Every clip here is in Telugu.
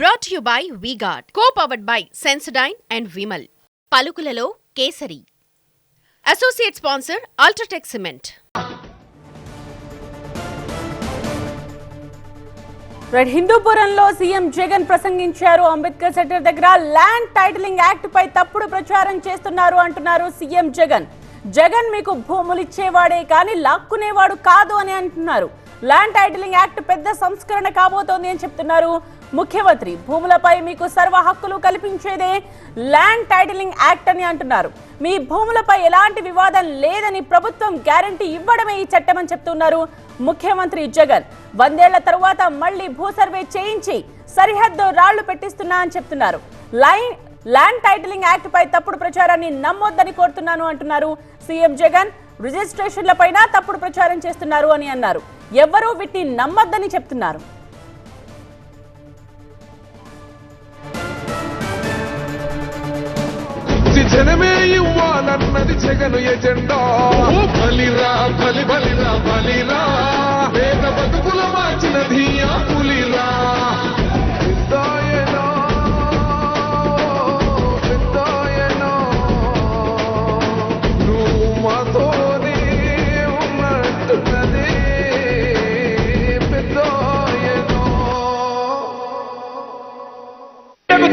Brought you by Vguard co powered by Sensodyne and Vimal పలుకులలో Kesari. Associate sponsor UltraTech cement red హిందూపురంలో CM Jagan ప్రసంగించారు. అంబేద్కర్ సెంటర్ దగ్గర ల్యాండ్ టైటిలింగ్ యాక్ట్ పై తప్పుడు ప్రచారం చేస్తున్నారు అంటున్నారు సీఎం జగన్ జగన్ మీకు భూములు ఇచ్చేవాడే కానీ లాక్కునేవాడు కాదు అని అంటున్నారు. ల్యాండ్ టైటిలింగ్ యాక్ట్ పెద్ద సంస్కరణ కాబోతోంది అని చెప్తున్నారు. ముఖ్యమంత్రి భూములపై మీకు సర్వ హక్కులు కల్పించేదే ల్యాండ్ టైటిలింగ్ యాక్ట్ అని అంటున్నారు. మీ భూములపై ఎలాంటి వివాదం లేదని ప్రభుత్వం గ్యారంటీ ఇవ్వడమే ఈ చట్టం అని చెప్తున్నారు ముఖ్యమంత్రి జగన్. వందేళ్ళ తర్వాత మళ్ళీ భూ సర్వే చేయించి సరిహద్దు రాళ్ళు పెట్టిస్తున్నా అని చెప్తున్నారు. లైన్ ల్యాండ్ టైటిలింగ్ యాక్ట్ పై తప్పుడు ప్రచారాన్ని నమ్మొద్దని కోరుతున్నాను అంటున్నారు సీఎం జగన్. రిజిస్ట్రేషన్ల పైన తప్పుడు ప్రచారం చేస్తున్నారు అని అన్నారు. ఎవ్వరూ వీటిని నమ్మద్దని చెప్తున్నారు. జనమే ఇవ్వాలన్నది జగను ఎజెండా. బలిరా బలి బలిరా బలిరా. పేద బతుకుల మార్చినది ఆ పులిరా.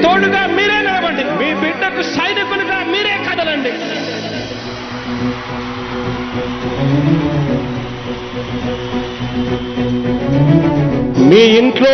తోడుగా మీరే నిలబండి మీ బిడ్డకు సైనికులుగా మీరే కదలండి. మీ ఇంట్లో